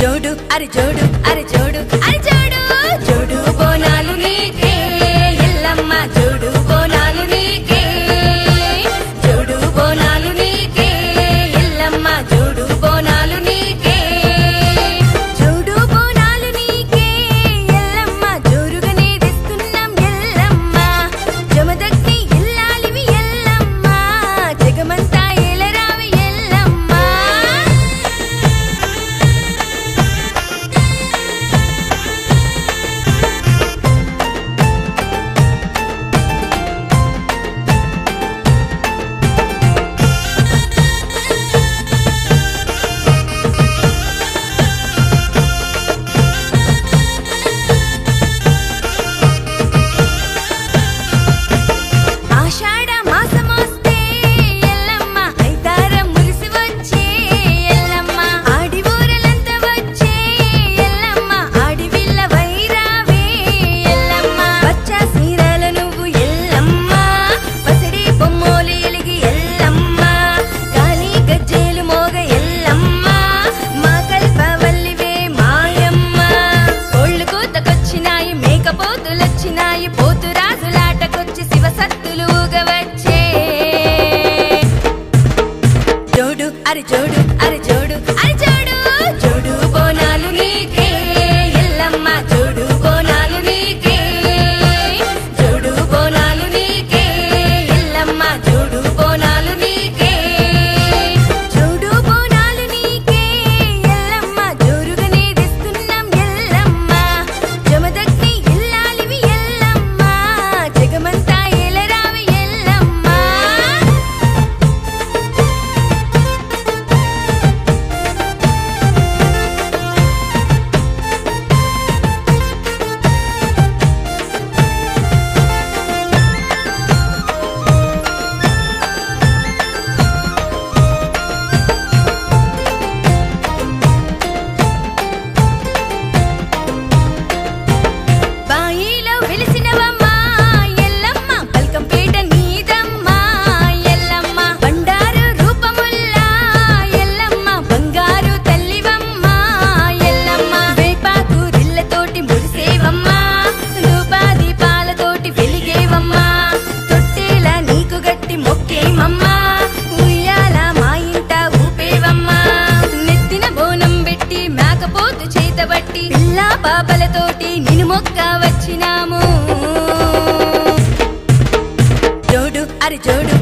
జోడు జోడు. జోడు అరి జోడు అరి జోడు మమ్మా ఉయ్యాల మా ఊపేవమ్మా. నెత్తిన బోనం పెట్టి మేకపోతు నిను మొక్క వచ్చినాము. జోడు అరే జోడు